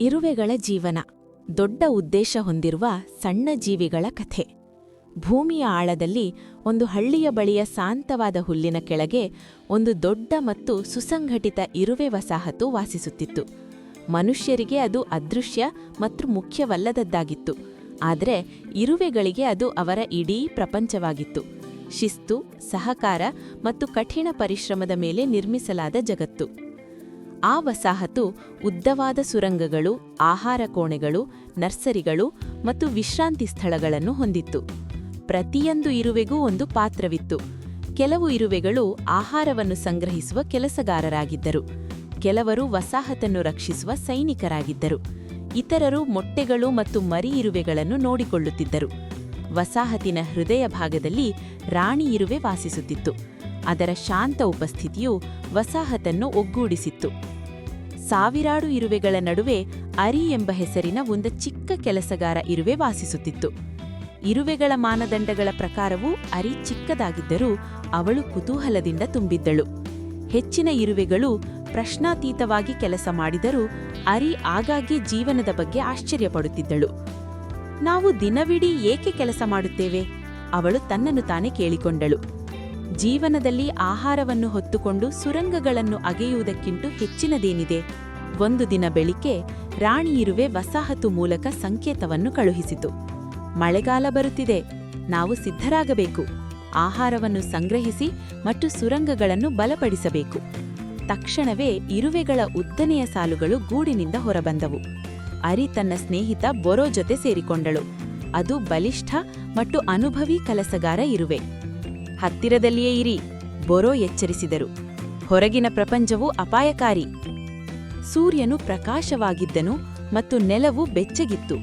ಇರುವೆಗಳ ಜೀವನ. ದೊಡ್ಡ ಉದ್ದೇಶ ಹೊಂದಿರುವ ಸಣ್ಣ ಜೀವಿಗಳ ಕಥೆ. ಭೂಮಿಯ ಆಳದಲ್ಲಿ ಒಂದು ಹಳ್ಳಿಯ ಬಳಿಯ ಶಾಂತವಾದ ಹುಲ್ಲಿನ ಕೆಳಗೆ ಒಂದು ದೊಡ್ಡ ಮತ್ತು ಸುಸಂಘಟಿತ ಇರುವೆ ವಸಾಹತು ವಾಸಿಸುತ್ತಿತ್ತು. ಮನುಷ್ಯರಿಗೆ ಅದು ಅದೃಶ್ಯ ಮತ್ತು ಮುಖ್ಯವಲ್ಲದದ್ದಾಗಿತ್ತು. ಆದರೆ ಇರುವೆಗಳಿಗೆ ಅದು ಅವರ ಇಡೀ ಪ್ರಪಂಚವಾಗಿತ್ತು. ಶಿಸ್ತು, ಸಹಕಾರ ಮತ್ತು ಕಠಿಣ ಪರಿಶ್ರಮದ ಮೇಲೆ ನಿರ್ಮಿಸಲಾದ ಜಗತ್ತು. ಆ ವಸಾಹತು ಉದ್ದವಾದ ಸುರಂಗಗಳು, ಆಹಾರ ಕೋಣೆಗಳು, ನರ್ಸರಿಗಳು ಮತ್ತು ವಿಶ್ರಾಂತಿ ಸ್ಥಳಗಳನ್ನು ಹೊಂದಿತ್ತು. ಪ್ರತಿಯೊಂದು ಇರುವೆಗೂ ಒಂದು ಪಾತ್ರವಿತ್ತು. ಕೆಲವು ಇರುವೆಗಳು ಆಹಾರವನ್ನು ಸಂಗ್ರಹಿಸುವ ಕೆಲಸಗಾರರಾಗಿದ್ದರು. ಕೆಲವರು ವಸಾಹತನ್ನು ರಕ್ಷಿಸುವ ಸೈನಿಕರಾಗಿದ್ದರು. ಇತರರು ಮೊಟ್ಟೆಗಳು ಮತ್ತು ಮರಿ ಇರುವೆಗಳನ್ನು ನೋಡಿಕೊಳ್ಳುತ್ತಿದ್ದರು. ವಸಾಹತಿನ ಹೃದಯ ಭಾಗದಲ್ಲಿ ರಾಣಿ ಇರುವೆ ವಾಸಿಸುತ್ತಿತ್ತು. ಅದರ ಶಾಂತ ಉಪಸ್ಥಿತಿಯು ವಸಾಹತನ್ನು ಒಗ್ಗೂಡಿಸಿತ್ತು. ಸಾವಿರಾರು ಇರುವೆಗಳ ನಡುವೆ ಅರಿ ಎಂಬ ಹೆಸರಿನ ಒಂದು ಚಿಕ್ಕ ಕೆಲಸಗಾರ ಇರುವೆ ವಾಸಿಸುತ್ತಿತ್ತು. ಇರುವೆಗಳ ಮಾನದಂಡಗಳ ಪ್ರಕಾರವೂ ಅರಿ ಚಿಕ್ಕದಾಗಿದ್ದರೂ ಅವಳು ಕುತೂಹಲದಿಂದ ತುಂಬಿದ್ದಳು. ಹೆಚ್ಚಿನ ಇರುವೆಗಳು ಪ್ರಶ್ನಾತೀತವಾಗಿ ಕೆಲಸ ಮಾಡಿದರೂ ಅರಿ ಆಗಾಗ್ಗೆ ಜೀವನದ ಬಗ್ಗೆ ಆಶ್ಚರ್ಯಪಡುತ್ತಿದ್ದಳು. ನಾವು ದಿನವಿಡೀ ಏಕೆ ಕೆಲಸ ಮಾಡುತ್ತೇವೆ? ಅವಳು ತನ್ನನ್ನು ತಾನೇ ಕೇಳಿಕೊಂಡಳು. ಜೀವನದಲ್ಲಿ ಆಹಾರವನ್ನು ಹೊತ್ತುಕೊಂಡು ಸುರಂಗಗಳನ್ನು ಅಗೆಯುವುದಕ್ಕಿಂತ ಹೆಚ್ಚಿನದೇನಿದೆ? ಒಂದು ದಿನ ಬೆಳಿಗ್ಗೆ ಇರುವೆ ವಸಾಹತು ಮೂಲಕ ಸಂಕೇತವನ್ನು ಕಳುಹಿಸಿತು. ಮಳೆಗಾಲ ಬರುತ್ತಿದೆ. ನಾವು ಸಿದ್ಧರಾಗಬೇಕು. ಆಹಾರವನ್ನು ಸಂಗ್ರಹಿಸಿ ಮತ್ತು ಸುರಂಗಗಳನ್ನು ಬಲಪಡಿಸಬೇಕು. ತಕ್ಷಣವೇ ಇರುವೆಗಳ ಉದ್ದನೆಯ ಸಾಲುಗಳು ಗೂಡಿನಿಂದ ಹೊರಬಂದವು. ಅರಿ ತನ್ನ ಸ್ನೇಹಿತ ಬೊರೋ ಜೊತೆ ಸೇರಿಕೊಂಡಳು. ಅದು ಬಲಿಷ್ಠ ಮತ್ತು ಅನುಭವಿ ಕಲಸಗಾರ ಇರುವೆ. ಹತ್ತಿರದಲ್ಲಿಯೇ ಇರಿ, ಬೊರೋ ಎಚ್ಚರಿಸಿದರು. ಹೊರಗಿನ ಪ್ರಪಂಚವು ಅಪಾಯಕಾರಿ. ಸೂರ್ಯನು ಪ್ರಕಾಶವಾಗಿದ್ದನು ಮತ್ತು ನೆಲವು ಬೆಚ್ಚಗಿತ್ತು.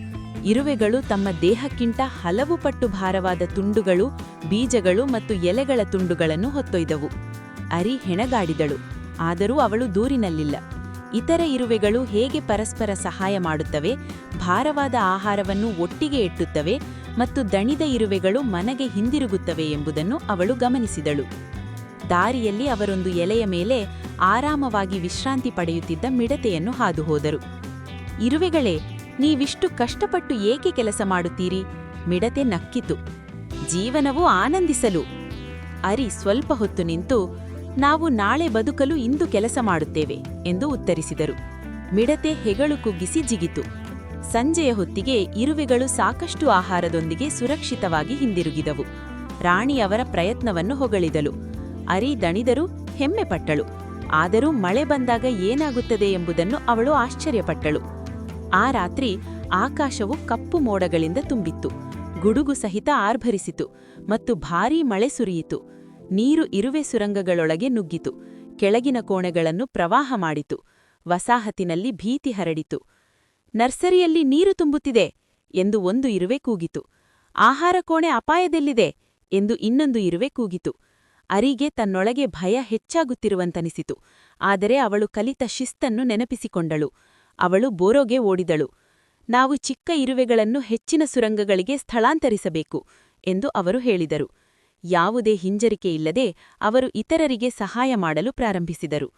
ಇರುವೆಗಳು ತಮ್ಮ ದೇಹಕ್ಕಿಂತ ಹಲವು ಪಟ್ಟು ಭಾರವಾದ ತುಂಡುಗಳು, ಬೀಜಗಳು ಮತ್ತು ಎಲೆಗಳ ತುಂಡುಗಳನ್ನು ಹೊತ್ತೊಯ್ದವು. ಅರಿ ಹೆಣಗಾಡಿದಳು, ಆದರೂ ಅವಳು ದೂರಿನಲ್ಲಿಲ್ಲ. ಇತರ ಇರುವೆಗಳು ಹೇಗೆ ಪರಸ್ಪರ ಸಹಾಯ ಮಾಡುತ್ತವೆ, ಭಾರವಾದ ಆಹಾರವನ್ನು ಒಟ್ಟಿಗೆ ಎಟ್ಟುತ್ತವೆ ಮತ್ತು ದಣಿದ ಇರುವೆಗಳು ಮನೆಗೆ ಹಿಂದಿರುಗುತ್ತವೆ ಎಂಬುದನ್ನು ಅವಳು ಗಮನಿಸಿದಳು. ದಾರಿಯಲ್ಲಿ ಅವರೊಂದು ಎಲೆಯ ಮೇಲೆ ಆರಾಮವಾಗಿ ವಿಶ್ರಾಂತಿ ಪಡೆಯುತ್ತಿದ್ದ ಮಿಡತೆಯನ್ನು ಹಾದುಹೋದರು. ಇರುವೆಗಳೇ, ನೀವಿಷ್ಟು ಕಷ್ಟಪಟ್ಟು ಏಕೆ ಕೆಲಸ ಮಾಡುತ್ತೀರಿ? ಮಿಡತೆ ನಕ್ಕಿತು. ಜೀವನವು ಆನಂದಿಸಲು. ಅರಿ ಸ್ವಲ್ಪ ಹೊತ್ತು ನಿಂತು, ನಾವು ನಾಳೆ ಬದುಕಲು ಇಂದು ಕೆಲಸ ಮಾಡುತ್ತೇವೆ ಎಂದು ಉತ್ತರಿಸಿದರು. ಮಿಡತೆ ಹೆಗಳು ಕುಗ್ಗಿಸಿ ಜಿಗಿತು. ಸಂಜೆಯ ಹೊತ್ತಿಗೆ ಇರುವೆಗಳು ಸಾಕಷ್ಟು ಆಹಾರದೊಂದಿಗೆ ಸುರಕ್ಷಿತವಾಗಿ ಹಿಂದಿರುಗಿದವು. ರಾಣಿ ಅವರ ಪ್ರಯತ್ನವನ್ನು ಹೊಗಳಿದಳು. ಅರಿ ದಣಿದರೂ ಹೆಮ್ಮೆಪಟ್ಟಳು ಆದರೂ ಮಳೆ ಬಂದಾಗ ಏನಾಗುತ್ತದೆ ಎಂಬುದನ್ನು ಅವಳು ಆಶ್ಚರ್ಯಪಟ್ಟಳು. ಆ ರಾತ್ರಿ ಆಕಾಶವು ಕಪ್ಪು ಮೋಡಗಳಿಂದ ತುಂಬಿತ್ತು. ಗುಡುಗು ಸಹಿತ ಆರ್ಭರಿಸಿತು ಮತ್ತು ಭಾರೀ ಮಳೆ ಸುರಿಯಿತು. ನೀರು ಇರುವೆ ಸುರಂಗಗಳೊಳಗೆ ನುಗ್ಗಿತು. ಕೆಳಗಿನ ಕೋಣೆಗಳನ್ನು ಪ್ರವಾಹ ಮಾಡಿತು. ವಸಾಹತಿನಲ್ಲಿ ಭೀತಿ ಹರಡಿತು. ನರ್ಸರಿಯಲ್ಲಿ ನೀರು ತುಂಬುತ್ತಿದೆ ಎಂದು ಒಂದು ಇರುವೆ ಕೂಗಿತು. ಆಹಾರ ಕೋಣೆ ಅಪಾಯದಲ್ಲಿದೆ ಎಂದು ಇನ್ನೊಂದು ಇರುವೆ ಕೂಗಿತು. ಅರಿಗೆ ತನ್ನೊಳಗೆ ಭಯ ಹೆಚ್ಚಾಗುತ್ತಿರುವಂತನಿಸಿತು. ಆದರೆ ಅವಳು ಕಲಿತ ಶಿಸ್ತನ್ನು ನೆನಪಿಸಿಕೊಂಡಳು. ಅವಳು ಬೋರೋಗೆ ಓಡಿದಳು. ನಾವು ಚಿಕ್ಕ ಇರುವೆಗಳನ್ನು ಹೆಚ್ಚಿನ ಸುರಂಗಗಳಿಗೆ ಸ್ಥಳಾಂತರಿಸಬೇಕು ಎಂದು ಅವರು ಹೇಳಿದರು. ಯಾವುದೇ ಹಿಂಜರಿಕೆಯಿಲ್ಲದೆ ಅವರು ಇತರರಿಗೆ ಸಹಾಯ ಮಾಡಲು ಪ್ರಾರಂಭಿಸಿದರು.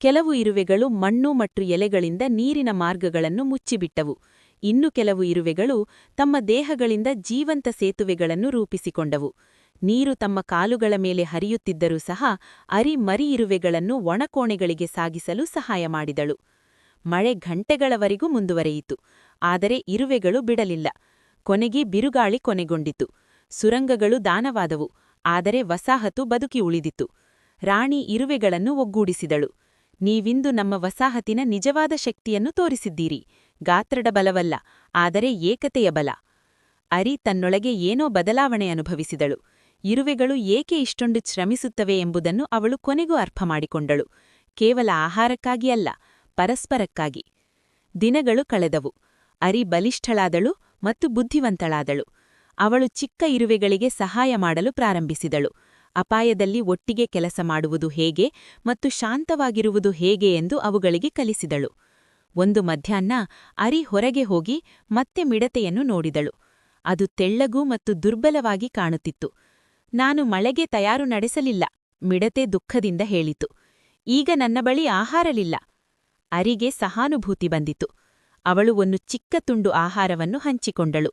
ಕೆಲವು ಇರುವೆಗಳು ಮಣ್ಣು ಮತ್ತು ಎಲೆಗಳಿಂದ ನೀರಿನ ಮಾರ್ಗಗಳನ್ನು ಮುಚ್ಚಿಬಿಟ್ಟವು. ಇನ್ನು ಕೆಲವು ಇರುವೆಗಳು ತಮ್ಮ ದೇಹಗಳಿಂದ ಜೀವಂತ ಸೇತುವೆಗಳನ್ನು ರೂಪಿಸಿಕೊಂಡವು. ನೀರು ತಮ್ಮ ಕಾಲುಗಳ ಮೇಲೆ ಹರಿಯುತ್ತಿದ್ದರೂ ಸಹ ಅರಿ ಮರಿ ಇರುವೆಗಳನ್ನು ಒಣಕೋಣೆಗಳಿಗೆ ಸಾಗಿಸಲು ಸಹಾಯ ಮಾಡಿದಳು. ಮಳೆ ಘಂಟೆಗಳವರೆಗೂ ಮುಂದುವರೆಯಿತು. ಆದರೆ ಇರುವೆಗಳು ಬಿಡಲಿಲ್ಲ. ಕೊನೆಗೆ ಬಿರುಗಾಳಿ ಕೊನೆಗೊಂಡಿತು. ಸುರಂಗಗಳು ದಾನವಾದವು. ಆದರೆ ವಸಾಹತು ಬದುಕಿ ಉಳಿದಿತು ರಾಣಿ ಇರುವೆಗಳನ್ನು ಒಗ್ಗೂಡಿಸಿದಳು. ನೀವಿಂದು ನಮ್ಮ ವಸಾಹತಿನ ನಿಜವಾದ ಶಕ್ತಿಯನ್ನು ತೋರಿಸಿದ್ದೀರಿ. ಗಾತ್ರಡ ಬಲವಲ್ಲ, ಆದರೆ ಏಕತೆಯ ಬಲ. ಅರಿ ತನ್ನೊಳಗೆ ಏನೋ ಬದಲಾವಣೆ ಅನುಭವಿಸಿದಳು. ಇರುವೆಗಳು ಏಕೆ ಇಷ್ಟೊಂದು ಶ್ರಮಿಸುತ್ತವೆ ಎಂಬುದನ್ನು ಅವಳು ಕೊನೆಗೂ ಅರ್ಥ ಮಾಡಿಕೊಂಡಳು. ಕೇವಲ ಆಹಾರಕ್ಕಾಗಿ ಅಲ್ಲ, ಪರಸ್ಪರಕ್ಕಾಗಿ. ದಿನಗಳು ಕಳೆದವು. ಅರಿ ಬಲಿಷ್ಠಳಾದಳು ಮತ್ತು ಬುದ್ಧಿವಂತಳಾದಳು. ಅವಳು ಚಿಕ್ಕ ಇರುವೆಗಳಿಗೆ ಸಹಾಯ ಮಾಡಲು ಪ್ರಾರಂಭಿಸಿದಳು. ಅಪಾಯದಲ್ಲಿ ಒಟ್ಟಿಗೆ ಕೆಲಸ ಮಾಡುವುದು ಹೇಗೆ ಮತ್ತು ಶಾಂತವಾಗಿರುವುದು ಹೇಗೆ ಎಂದು ಅವುಗಳಿಗೆ ಕಲಿಸಿದಳು. ಒಂದು ಮಧ್ಯಾಹ್ನ ಅರಿ ಹೊರಗೆ ಹೋಗಿ ಮತ್ತೆ ಮಿಡತೆಯನ್ನು ನೋಡಿದಳು. ಅದು ತೆಳ್ಳಗೂ ಮತ್ತು ದುರ್ಬಲವಾಗಿ ಕಾಣುತ್ತಿತ್ತು. ನಾನು ಮಳೆಗೆ ತಯಾರು ನಡೆಸಲಿಲ್ಲ, ಮಿಡತೆ ದುಃಖದಿಂದ ಹೇಳಿತು. ಈಗ ನನ್ನ ಬಳಿ ಆಹಾರಲಿಲ್ಲ ಅರಿಗೆ ಸಹಾನುಭೂತಿ ಬಂದಿತು. ಅವಳು ಒಂದು ಚಿಕ್ಕ ತುಂಡು ಆಹಾರವನ್ನು ಹಂಚಿಕೊಂಡಳು.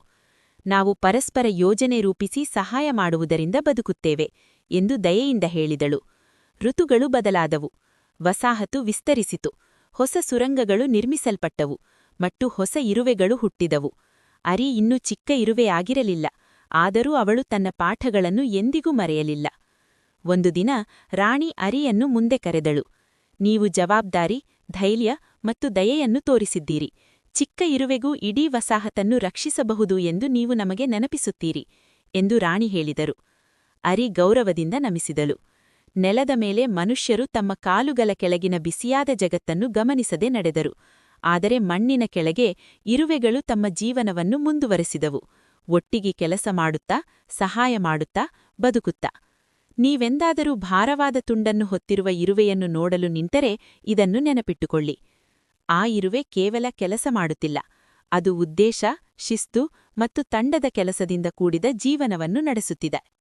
ನಾವು ಪರಸ್ಪರ ಯೋಜನೆ ರೂಪಿಸಿ ಸಹಾಯ ಮಾಡುವುದರಿಂದ ಬದುಕುತ್ತೇವೆ ಎಂದು ದಯೆಯಿಂದ ಹೇಳಿದಳು. ಋತುಗಳು ಬದಲಾದವು. ವಸಾಹತು ವಿಸ್ತರಿಸಿತು. ಹೊಸ ಸುರಂಗಗಳು ನಿರ್ಮಿಸಲ್ಪಟ್ಟವು. ಮತ್ತು ಹೊಸ ಇರುವೆಗಳು ಹುಟ್ಟಿದವು. ಅರಿ ಇನ್ನೂ ಚಿಕ್ಕ ಇರುವೆಯಾಗಿರಲಿಲ್ಲ ಆದರೂ ಅವಳು ತನ್ನ ಪಾಠಗಳನ್ನು ಎಂದಿಗೂ ಮರೆಯಲಿಲ್ಲ. ಒಂದು ದಿನ ರಾಣಿ ಅರಿಯನ್ನು ಮುಂದೆ ಕರೆದಳು. ನೀವು ಜವಾಬ್ದಾರಿ, ಧೈರ್ಯ ಮತ್ತು ದಯೆಯನ್ನು ತೋರಿಸಿದ್ದೀರಿ. ಚಿಕ್ಕ ಇರುವೆಗೂ ಇಡೀ ವಸಾಹತನ್ನು ರಕ್ಷಿಸಬಹುದು ಎಂದು ನೀವು ನಮಗೆ ನೆನಪಿಸುತ್ತೀರಿ ಎಂದು ರಾಣಿ ಹೇಳಿದರು. ಅರಿ ಗೌರವದಿಂದ ನಮಿಸಿದಳು. ನೆಲದ ಮೇಲೆ ಮನುಷ್ಯರು ತಮ್ಮ ಕಾಲುಗಳ ಕೆಳಗಿನ ಬಿಸಿಯಾದ ಜಗತ್ತನ್ನು ಗಮನಿಸದೆ ನಡೆದರು. ಆದರೆ ಮಣ್ಣಿನ ಕೆಳಗೆ ಇರುವೆಗಳು ತಮ್ಮ ಜೀವನವನ್ನು ಮುಂದುವರೆಸಿದವು. ಒಟ್ಟಿಗೆ ಕೆಲಸ ಮಾಡುತ್ತಾ, ಸಹಾಯ ಮಾಡುತ್ತಾ, ಬದುಕುತ್ತಾ. ನೀವೆಂದಾದರೂ ಭಾರವಾದ ತುಂಡನ್ನು ಹೊತ್ತಿರುವ ಇರುವೆಯನ್ನು ನೋಡಲು ನಿಂತರೆ ಇದನ್ನು ನೆನಪಿಟ್ಟುಕೊಳ್ಳಿ. ಆ ಇರುವೆ ಕೇವಲ ಕೆಲಸ ಮಾಡುತ್ತಿಲ್ಲ. ಅದು ಉದ್ದೇಶ ಶಿಸ್ತು ಮತ್ತು ತಂಡದ ಕೆಲಸದಿಂದ ಕೂಡಿದ ಜೀವನವನ್ನು ನಡೆಸುತ್ತಿದೆ.